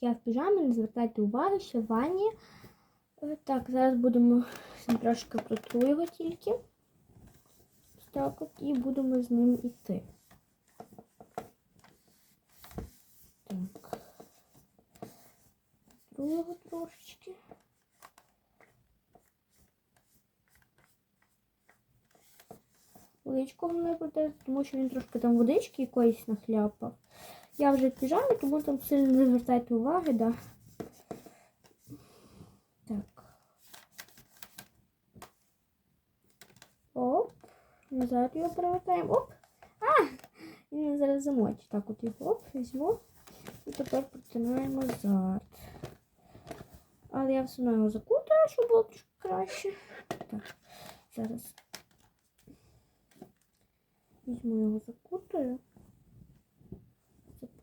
Я в піжамі, не звертайте уваги, що в ванні. Е, Так, зараз будемо трошки протру тільки. Так от, і будемо з ним іти. Так. Протру його трошечки. Водичку не буде, тому що він трошки там водички якоїсь нахляпав. Я вже в піжамі, тому там сильно не звертайте уваги, да. Так. Оп. Назад його перевертаємо. Оп. А! Він зараз замочить. Так, от його оп, візьму. І тепер протинаємо назад. Але я все одно його закутаю, щоб було трошки краще. Так, зараз візьму його закутаю.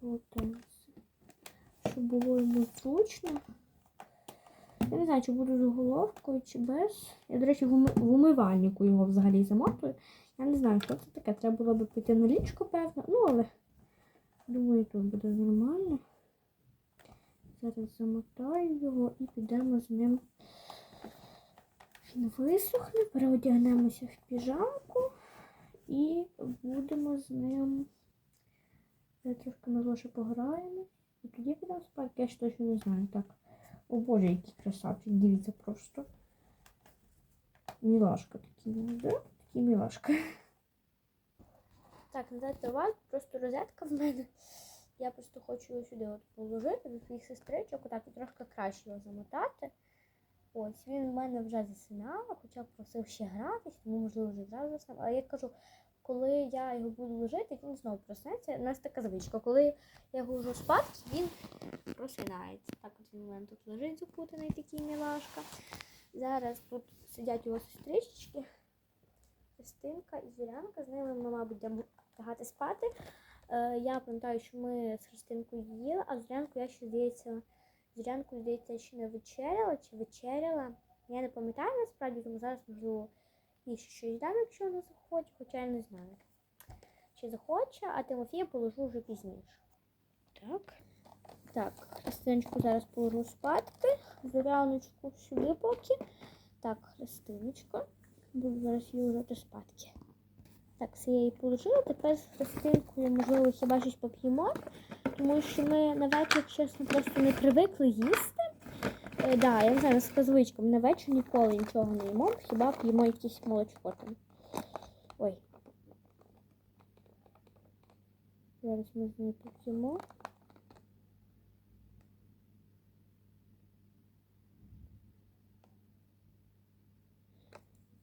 Заплутаємося. Щоб було йому зручно. Я не знаю, чи буду з головкою, чи без. Я, до речі, в уми- умивальнику його взагалі замотую. Я не знаю, що це таке. Треба було б піти на ліжко, певно. Ну, але думаю, тут буде нормально. Зараз замотаю його і підемо з ним. Він висохне, переодягнемося в піжамку і будемо з ним. Я трошки на лоше пограємо. І тоді підемо спати. Я ж точно не знаю. Так. О боже, який красавчик, дивіться просто. Мілашка такий, ну, да? Такий мілашка. Так, надайте вас, просто розетка в мене. Я просто хочу його сюди от положити до своїх сестричок, отак трошки краще його замотати. Ось, він в мене вже засинав, хоча просив ще гратись, тому можливо вже зразу заснув. Але я кажу, коли я його буду ложити, він знову проснеться. У нас така звичка. Коли я його ложу спати, він просинається. Так от він у мене тут лежить закутаний такий мілашка. Зараз тут сидять його сестрички, Христинка і Зірянка. З ними ми, мабуть, будемо лягати спати. Е, я пам'ятаю, що ми з Христинкою їли, а Зорянку я ще здається, Зорянку, здається, ще не вечеряла чи вечеряла. Я не пам'ятаю насправді, тому зараз можливо їй щось дам, якщо вона захоче, хоча я не знаю. Чи захоче, а Тимофія положу вже пізніше. Так. Так, Христиночку зараз положу спати. Зоряночку сюди поки. Так, Христиночка. Буду зараз її ложити спадки. Так, все я її положила. Тепер з Христинкою, можливо, хіба щось поп'ємо, тому що ми на вечір, чесно, просто не привикли їсти. Е, да, я не знаю, з звичка, ми на вечір ніколи нічого не їмо, хіба п'ємо якесь молочко там. Ой. Зараз ми з нею поп'ємо.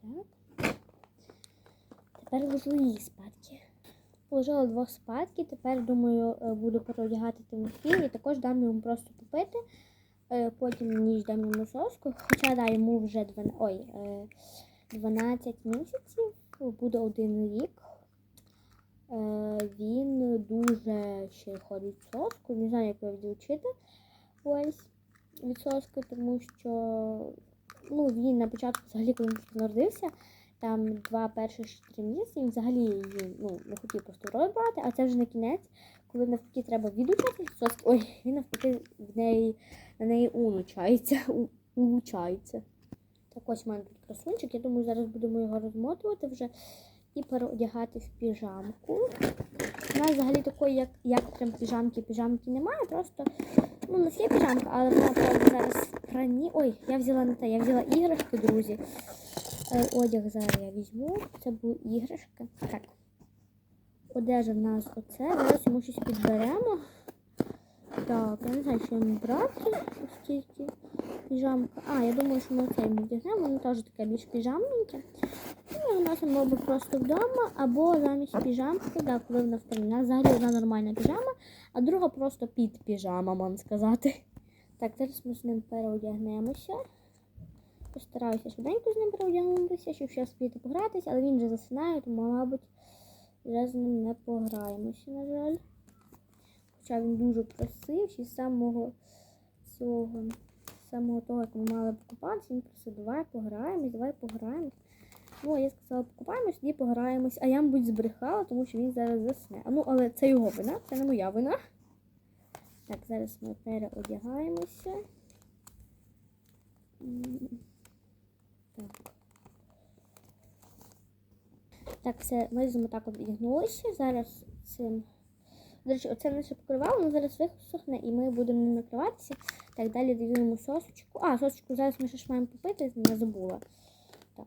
Так. Тепер ложу її спадки. Положила двох спадки, тепер думаю, е, буду переодягати Тимофію і також дам йому просто попити. Е, Потім ніж дам йому соску, хоча да, йому вже 12, ой, е, 12 місяців, буде один рік. Е, Він дуже ще ходить в соску, не знаю, як його відучити ось від соски, тому що ну, він на початку взагалі, коли він народився, там два перших три місяці, він взагалі її ну, не хотів просто брати, а це вже на кінець, коли навпаки треба відучати соски, ой, він навпаки в неї, на неї улучається, у- улучається. Так ось у мене тут красунчик, я думаю, зараз будемо його розмотувати вже і переодягати в піжамку. У нас взагалі такої, як, як прям піжамки, піжамки немає, просто ну, у нас є піжамка, але вона правда зараз в прані. Ой, я взяла не те, я взяла іграшки, друзі. Е, Одяг зараз я візьму. Це були іграшки. Так. Одежа в нас оце. Зараз йому щось підберемо. Так, я не знаю, що йому брати. Оскільки піжамка. А, я думаю, що ми оце йому вдягнемо. Воно теж таке більш піжамненьке. Ну, ми носимо або просто вдома, або замість піжамки, да, коли вона в У нас взагалі одна нормальна піжама, а друга просто під піжама, можна сказати. Так, зараз ми з ним переодягнемося. Постараюся швиденько з ним переодягнутися, щоб ще вспіти погратися, але він вже засинає, тому, мабуть, вже з ним не пограємося, на жаль. Хоча він дуже просив, ще з самого цього, з самого того, як ми мали покупатися, він просив, давай пограємось, давай пограємось. Ну, я сказала, покупаємось, тоді пограємось, а я, мабуть, збрехала, тому що він зараз засне. Ну, але це його вина, це не моя вина. Так, зараз ми переодягаємося. М, Так. Так, все, ми з так от одягнулися. Зараз цим. До речі, оце наше покривало, воно зараз висохне і ми будемо ним накриватися. Так, далі йому сосочку. А, сосочку зараз ми ще ж маємо попити, не забула. Так.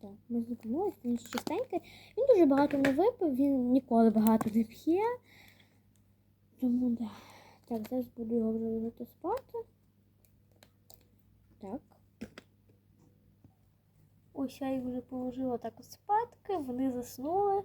Так, ми зупинилися, він чистенький. Він дуже багато не випив, він ніколи багато не п'є. Тому да. Так, зараз буду його вже спати. Так. Ось я їх вже положила так от спадки, вони заснули.